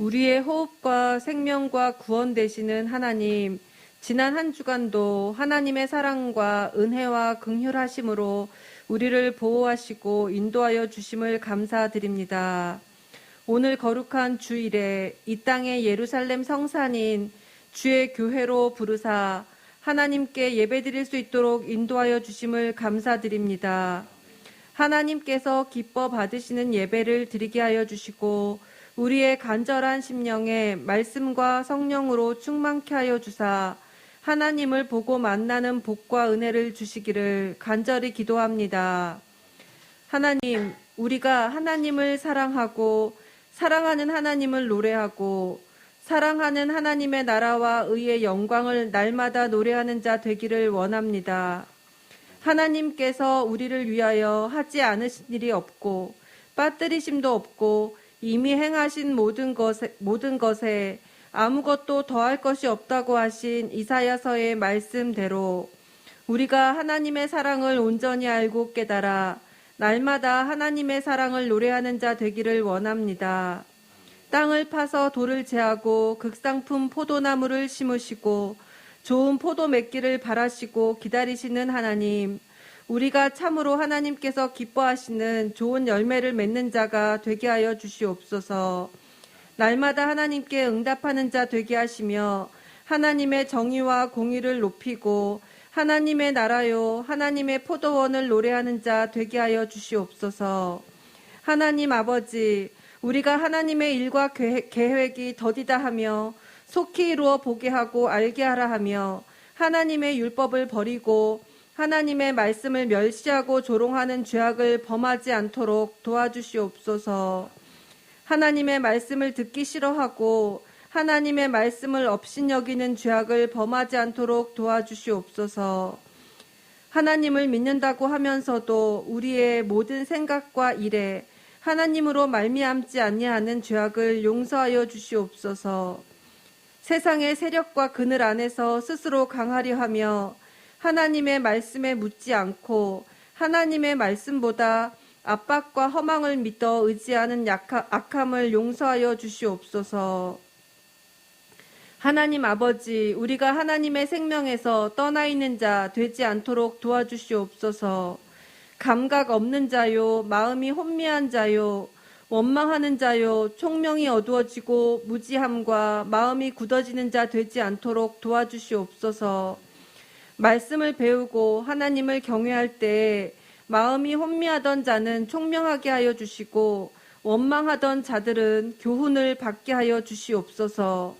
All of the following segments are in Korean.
우리의 호흡과 생명과 구원 되시는 하나님, 지난 한 주간도 하나님의 사랑과 은혜와 긍휼하심으로 우리를 보호하시고 인도하여 주심을 감사드립니다. 오늘 거룩한 주일에 이 땅의 예루살렘 성산인 주의 교회로 부르사 하나님께 예배드릴 수 있도록 인도하여 주심을 감사드립니다. 하나님께서 기뻐 받으시는 예배를 드리게 하여 주시고 우리의 간절한 심령에 말씀과 성령으로 충만케 하여 주사 하나님을 보고 만나는 복과 은혜를 주시기를 간절히 기도합니다. 하나님, 우리가 하나님을 사랑하고 사랑하는 하나님을 노래하고 사랑하는 하나님의 나라와 의의 영광을 날마다 노래하는 자 되기를 원합니다. 하나님께서 우리를 위하여 하지 않으신 일이 없고 빠뜨리심도 없고 이미 행하신 모든 것에, 모든 것에 아무것도 더할 것이 없다고 하신 이사야서의 말씀대로 우리가 하나님의 사랑을 온전히 알고 깨달아 날마다 하나님의 사랑을 노래하는 자 되기를 원합니다. 땅을 파서 돌을 제하고 극상품 포도나무를 심으시고 좋은 포도 맺기를 바라시고 기다리시는 하나님, 우리가 참으로 하나님께서 기뻐하시는 좋은 열매를 맺는 자가 되게 하여 주시옵소서. 날마다 하나님께 응답하는 자 되게 하시며 하나님의 정의와 공의를 높이고 하나님의 나라요 하나님의 포도원을 노래하는 자 되게 하여 주시옵소서. 하나님 아버지, 우리가 하나님의 일과 계획이 더디다 하며 속히 이루어 보게 하고 알게 하라 하며 하나님의 율법을 버리고 하나님의 말씀을 멸시하고 조롱하는 죄악을 범하지 않도록 도와주시옵소서. 하나님의 말씀을 듣기 싫어하고 하나님의 말씀을 업신여기는 죄악을 범하지 않도록 도와주시옵소서. 하나님을 믿는다고 하면서도 우리의 모든 생각과 일에 하나님으로 말미암지 아니하는 죄악을 용서하여 주시옵소서. 세상의 세력과 그늘 안에서 스스로 강하려 하며 하나님의 말씀에 묻지 않고 하나님의 말씀보다 압박과 허망을 믿어 의지하는 약하, 악함을 용서하여 주시옵소서. 하나님 아버지, 우리가 하나님의 생명에서 떠나 있는 자 되지 않도록 도와주시옵소서. 감각 없는 자요, 마음이 혼미한 자요, 원망하는 자요, 총명이 어두워지고 무지함과 마음이 굳어지는 자 되지 않도록 도와주시옵소서. 말씀을 배우고 하나님을 경외할 때 마음이 혼미하던 자는 총명하게 하여 주시고 원망하던 자들은 교훈을 받게 하여 주시옵소서.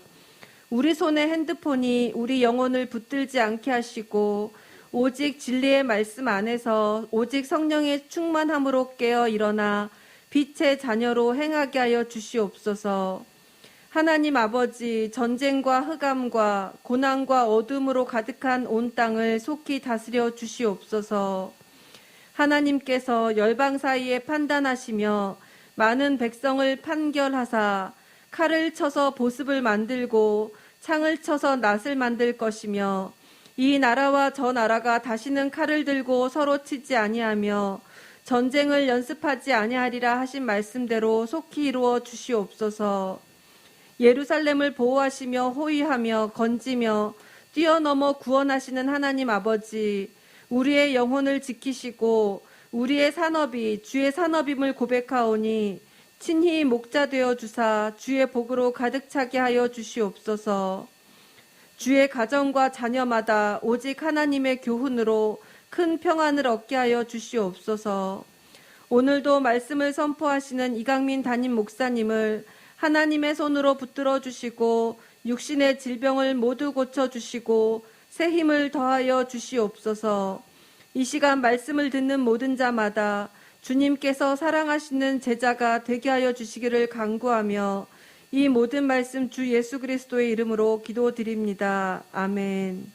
우리 손에 핸드폰이 우리 영혼을 붙들지 않게 하시고 오직 진리의 말씀 안에서 오직 성령의 충만함으로 깨어 일어나 빛의 자녀로 행하게 하여 주시옵소서. 하나님 아버지 전쟁과 흑암과 고난과 어둠으로 가득한 온 땅을 속히 다스려 주시옵소서. 하나님께서 열방 사이에 판단하시며 많은 백성을 판결하사 칼을 쳐서 보습을 만들고 창을 쳐서 낫을 만들 것이며 이 나라와 저 나라가 다시는 칼을 들고 서로 치지 아니하며 전쟁을 연습하지 아니하리라 하신 말씀대로 속히 이루어 주시옵소서. 예루살렘을 보호하시며 호위하며 건지며 뛰어넘어 구원하시는 하나님 아버지, 우리의 영혼을 지키시고 우리의 산업이 주의 산업임을 고백하오니 친히 목자 되어 주사 주의 복으로 가득 차게 하여 주시옵소서. 주의 가정과 자녀마다 오직 하나님의 교훈으로 큰 평안을 얻게 하여 주시옵소서. 오늘도 말씀을 선포하시는 이강민 담임 목사님을 하나님의 손으로 붙들어 주시고 육신의 질병을 모두 고쳐 주시고 새 힘을 더하여 주시옵소서. 이 시간 말씀을 듣는 모든 자마다 주님께서 사랑하시는 제자가 되게 하여 주시기를 간구하며 이 모든 말씀 주 예수 그리스도의 이름으로 기도드립니다. 아멘.